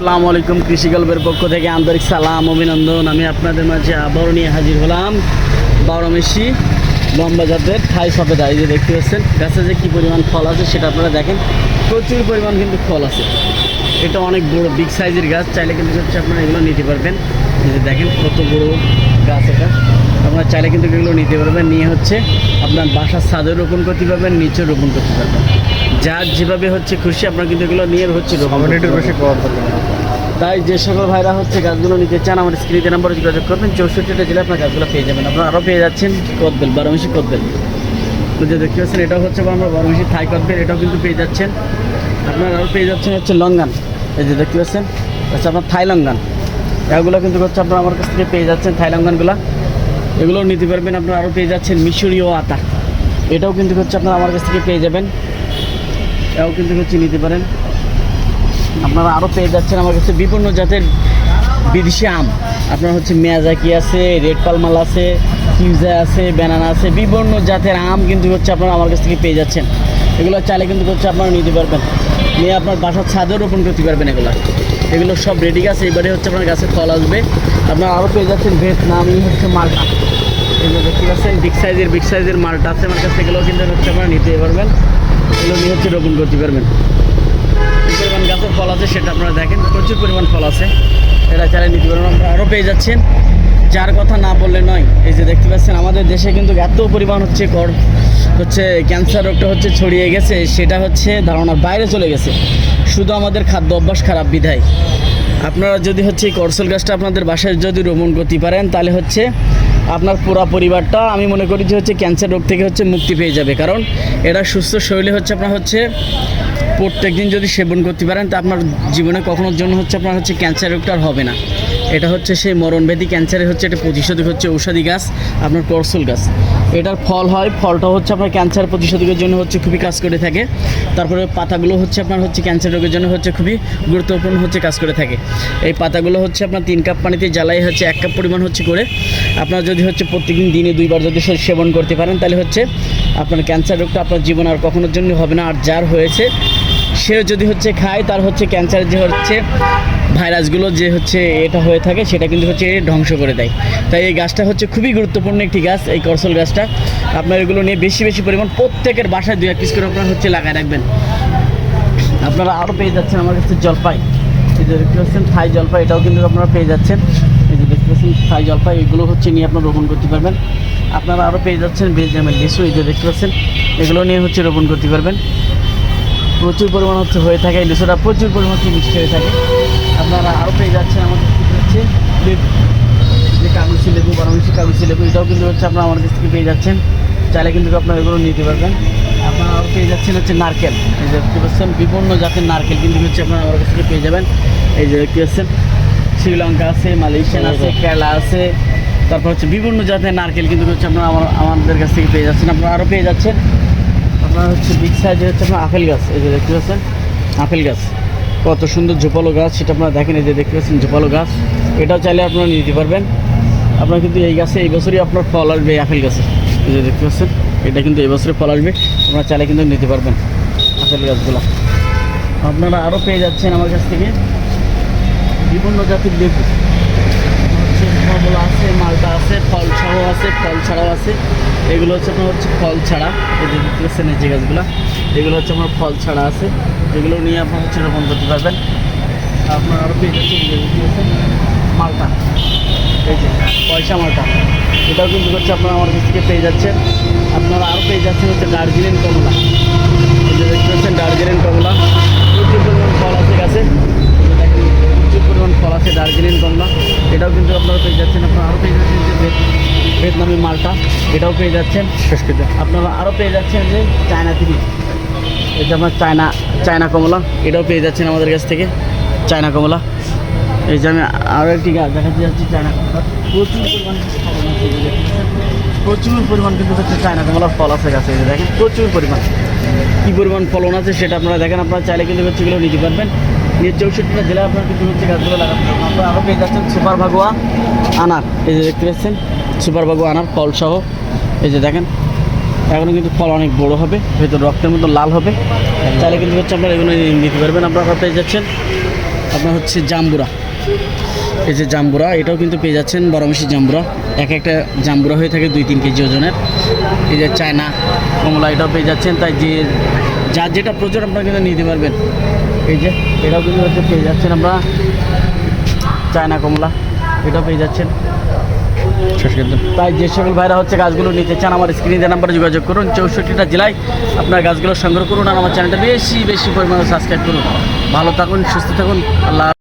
আসসালামু আলাইকুম কৃষি গল্পের পক্ষ থেকে আন্তরিক সালাম অভিনন্দন। আমি আপনাদের মাঝে আবারও নিয়ে হাজির হলাম বারোমেশি লম্বা জাতের থাই সফেদা এই যে দেখতে পাচ্ছেন গাছে যে কী পরিমাণ ফল আছে সেটা আপনারা দেখেন। প্রচুর পরিমাণ কিন্তু ফল আছে। এটা অনেক বড় বিগ সাইজের গাছ চাইলে কিন্তু হচ্ছে আপনারা এগুলো নিতে পারবেন। এই যে দেখেন কত বড় গাছ এটা। আপনারা চাইলে কিন্তু এগুলো নিতে পারবেন। নিয়ে হচ্ছে আপনার বাসার ছাদে রোপণ করতে পারবেন নিচে রোপণ করতে পারবেন। যার যেভাবে হচ্ছে খুশি আপনারা কিন্তু এগুলো নিয়ে হচ্ছে রোপণ তাই যে সকল ভাইরা হচ্ছে গাছগুলো নিতে চান আমার স্ক্রিনে নাম্বারে যোগাযোগ করবেন, চৌষট্টিটা জেলা আপনার গাছগুলো পেয়ে যাবেন। আপনারা আরও পেয়ে যাচ্ছেন কদবেল বারোমিশি কদবেল যে দেখতে পাচ্ছেন, এটাও হচ্ছে আমরা বারোমিশি থাই কদবেল এটাও কিন্তু পেয়ে যাচ্ছেন। আপনারা আরও পেয়ে যাচ্ছেন হচ্ছে লঙ্গান। এই যে দেখতে পাচ্ছেন, হচ্ছে আপনার থাই লঙ্গান। এগুলো কিন্তু হচ্ছে আপনারা আমার কাছ থেকে পেয়ে যাচ্ছেন, থাই লঙ্গানগুলো। এগুলোও নিতে পারবেন, আপনারা আরও পেয়ে যাচ্ছেন মিশরীয় আতা। এটাও কিন্তু হচ্ছে আপনারা আমার কাছ থেকে পেয়ে যাবেন। এটাও কিন্তু হচ্ছে নিতে পারেন। আপনারা আরও পেয়ে যাচ্ছেন আমার কাছে বিভিন্ন জাতের বিদেশি আম। আপনার হচ্ছে মেয়াজাকি আছে, রেড পালমাল আছে, কিউজা আছে, ব্যানানা আছে, বিভিন্ন জাতের আম কিন্তু হচ্ছে আপনারা আমার কাছ থেকে পেয়ে যাচ্ছেন। এগুলো চাইলে কিন্তু হচ্ছে আপনারা নিতে পারবেন। নিয়ে আপনার বাসার ছাদেও রোপণ করতে পারবেন এগুলো। এগুলো সব রেডি গাছ, এবারে হচ্ছে আপনার গাছে ফল আসবে। আপনারা আরও পেয়ে যাচ্ছেন ভিয়েতনামি হচ্ছে মালটা। এগুলো দেখতে পাচ্ছেন বিগ সাইজের বিগ সাইজের মালটা আছে আমার কাছে, এগুলো কিন্তু হচ্ছে আপনারা নিতে পারবেন। এগুলো নিয়ে হচ্ছে রোপণ করতে পারবেন। পরিমাণ গাছের ফল আছে, সেটা আপনারা দেখেন, প্রচুর পরিমাণ ফল আছে। এটা চালিয়ে নিতে পারেন আপনারা আরও পেয়ে যাচ্ছেন। যার কথা না বললে নয়, এই যে দেখতে পাচ্ছেন, আমাদের দেশে কিন্তু এত পরিমাণ হচ্ছে কর হচ্ছে ক্যান্সার রোগটা হচ্ছে ছড়িয়ে গেছে, সেটা হচ্ছে ধারণার বাইরে চলে গেছে। শুধু আমাদের খাদ্য অভ্যাস খারাপ বিধায়। আপনারা যদি হচ্ছে এই করসল গাছটা আপনাদের বাসায় যদি রোপণ করতে পারেন, তাহলে হচ্ছে আপনার পুরা পরিবারটা, আমি মনে করি যে হচ্ছে ক্যান্সার রোগ থেকে হচ্ছে মুক্তি পেয়ে যাবে। কারণ এটা সুস্থ শরীরে হচ্ছে আপনার হচ্ছে প্রত্যেক দিন যদি সেবন করতে পারেন, তা আপনার জীবনে কখনোর জন্য হচ্ছে আপনার হচ্ছে ক্যান্সার রোগটা আর হবে না। এটা হচ্ছে সেই মরণব্যাধি ক্যান্সারের হচ্ছে একটা প্রতিষেধক হচ্ছে ঔষধি গাছ, আপনার করসল গাছ। এটার ফল হয় ফলটা হচ্ছে আপনার ক্যান্সার প্রতিষেধকের জন্য হচ্ছে খুবই কাজ করে থাকে। তারপরে পাতাগুলো হচ্ছে আপনার হচ্ছে ক্যান্সার রোগের জন্য হচ্ছে খুবই গুরুত্বপূর্ণ হচ্ছে কাজ করে থাকে। এই পাতাগুলো হচ্ছে আপনার তিন কাপ পানিতে জ্বালাই হচ্ছে এক কাপ পরিমাণ হচ্ছে করে। আপনার যদি হচ্ছে প্রত্যেকদিন দিনে দুইবার যদি সেবন করতে পারেন, তাহলে হচ্ছে আপনার ক্যান্সার রোগটা আপনার জীবন আর কখনোর জন্য হবে না। আর যার হয়েছে, সে যদি হচ্ছে খায়, তার হচ্ছে ক্যান্সার যে হচ্ছে ভাইরাসগুলো যে হচ্ছে এটা হয়ে থাকে, সেটা কিন্তু হচ্ছে ধ্বংস করে দেয়। তাই এই গাছটা হচ্ছে খুবই গুরুত্বপূর্ণ একটি গাছ, এই করসল গাছটা। আপনার এগুলো নিয়ে বেশি বেশি পরিমাণ প্রত্যেকের বাসায় দু এক পিস করে আপনারা হচ্ছে লাগায় রাখবেন। আপনারা আরও পেয়ে যাচ্ছেন আমার কাছে জলপাই। থাই জলপাই, এটাও কিন্তু আপনারা পেয়ে যাচ্ছেন। পাচ্ছেন থাই জলপাই এগুলো হচ্ছে নিয়ে আপনারা রোপণ করতে পারবেন। আপনারা আরও পেয়ে যাচ্ছেন বেজামের লিচু এই যে দেখতে পাচ্ছেন, এগুলো নিয়ে হচ্ছে রোপণ করতে পারবেন। প্রচুর পরিমাণ হচ্ছে হয়ে থাকে এই লিচুটা প্রচুর পরিমাণ হচ্ছে মিষ্টি হয়ে থাকে। আপনারা আরও পেয়ে যাচ্ছেন আমাদের হচ্ছে লেবু যে কাগজি লেবু বারোমিশি কাগজি লেবু, এটাও কিন্তু হচ্ছে আপনারা আমার কাছ থেকে পেয়ে যাচ্ছেন। চাইলে কিন্তু আপনারা এগুলো নিতে পারবেন। আপনারা আরও পেয়ে যাচ্ছেন হচ্ছে নারকেল, এই যে দেখতে পাচ্ছেন, বিভিন্ন জাতের নারকেল কিন্তু হচ্ছে আপনারা আমার কাছ থেকে পেয়ে যাবেন। এই যে দেখতে পাচ্ছেন শ্রীলঙ্কা আছে মালয়েশিয়ান আছে কেরালা আছে তারপর হচ্ছে বিভিন্ন জাতের নারকেল কিন্তু হচ্ছে আপনারা আমার আমাদের কাছ থেকে পেয়ে যাচ্ছেন। আপনারা আরও পেয়ে যাচ্ছেন। আপনার হচ্ছে বিগ সাইজের হচ্ছে আপনার আপেল গাছ এই যে দেখতে পাচ্ছেন আপেল গাছ। কত সুন্দর ঝোপালো গাছ সেটা আপনারা দেখেন এই যে দেখতে পাচ্ছেন ঝোপালো গাছ। এটাও চাইলে আপনারা নিতে পারবেন। আপনার কিন্তু এই গাছে এই বছরই আপনার ফল আসবে এই আপেল গাছে। এই যে দেখতে পাচ্ছেন এটা কিন্তু এই বছরে ফল আসবে। আপনারা চাইলে কিন্তু নিতে পারবেন আপেল গাছগুলো। আপনারা আরও পেয়ে যাচ্ছেন আমার কাছ থেকে। বিভিন্ন জাতির লেবু। হচ্ছে কমলা আছে মালটা আছে ফল ছাড়াও আছে ফল ছাড়াও আছে এগুলো হচ্ছে আপনার হচ্ছে ফল ছাড়া। এই যে দেখতে পাচ্ছেন এই যে গাছগুলো, এগুলো হচ্ছে আমার ফল ছাড়া আছে। এগুলো নিয়ে আপনার হচ্ছে রোপণ করতে পারবেন। আপনার আরও পেয়ে যাচ্ছেন মালটা, এই যে পয়সা মালটা। এটাও কিন্তু হচ্ছে আপনারা আমার কাছ থেকে পেয়ে যাচ্ছেন। আপনারা আরও পেয়ে যাচ্ছেন হচ্ছে দার্জিলিং কমলা এই যে দেখতে পাচ্ছেন দার্জিলিং কমলা প্রচুর পরিমাণ ফল আছে গাছে এই যে দেখেন, প্রচুর পরিমাণ ফল আছে দার্জিলিং কমলা এটাও কিন্তু আপনারা পেয়ে যাচ্ছেন আপনারা আরও পেয়ে যাচ্ছেন যে ভিয়েত- ভিয়েতনামি মালটা এটাও পেয়ে যাচ্ছেন। আপনারা আরও পেয়ে যাচ্ছেন যে চায়না তিরি এটা আপনার চায়না চায়না কমলা এটাও পেয়ে যাচ্ছেন আমাদের কাছ থেকে চায়না কমলা। এই যে আমি আরও একটি গাছ দেখাতে যাচ্ছি চায়না কমলা। প্রচুর পরিমাণ এই যে। প্রচুর পরিমাণ কিন্তু হচ্ছে চায়না কমলার ফল আছে গাছে দেখেন প্রচুর পরিমাণ। কী পরিমাণ ফলন আছে সেটা আপনারা দেখেন আপনারা চাইলে কিন্তু হচ্ছে এগুলো নিতে পারবেন। নিয়ে চৌষট্টিটা জেলায় আপনারা কিন্তু হচ্ছে গাছগুলো লাগাতে আপনারা আরও পেয়ে যাচ্ছেন সুপার ভাগুয়া আনার। এই যে দেখতে পাচ্ছেন, সুপার ভাগুয়া আনার ফল সহ এই যে দেখেন এখনও কিন্তু ফল অনেক বড় হবে ভেতর রক্তের মতো লাল হবে। তাহলে কিন্তু হচ্ছে আপনারা এগুলো নিতে পারবেন আপনারা পেয়ে যাচ্ছেন? আপনার হচ্ছে জাম্বুরা। এই যে জাম্বুরা, এটাও কিন্তু পেয়ে যাচ্ছেন বারোমাসি জাম্বুরা। এক একটা জাম্বুরা হয়ে থাকে দুই তিন কেজি ওজনের। এই যে চায়না, কমলা, এটাও পেয়ে যাচ্ছেন। তাই যে যার যেটা প্রচুর আপনারা কিন্তু নিতে পারবেন। এই যে এটাও কিন্তু হচ্ছে পেয়ে যাচ্ছেন আমরা। চায়না কমলা এটাও পেয়ে যাচ্ছেন। তাই যে সকল ভাইরা হচ্ছে গাছগুলো নিতে চান আমার স্ক্রিনে নাম্বারে যোগাযোগ করুন। চৌষট্টিটা জেলায় আপনার গাছগুলো সংগ্রহ করুন আর আমার চ্যানেলটা বেশি বেশি পরিমাণে সাবস্ক্রাইব করুন। ভালো থাকুন সুস্থ থাকুন। আল্লাহ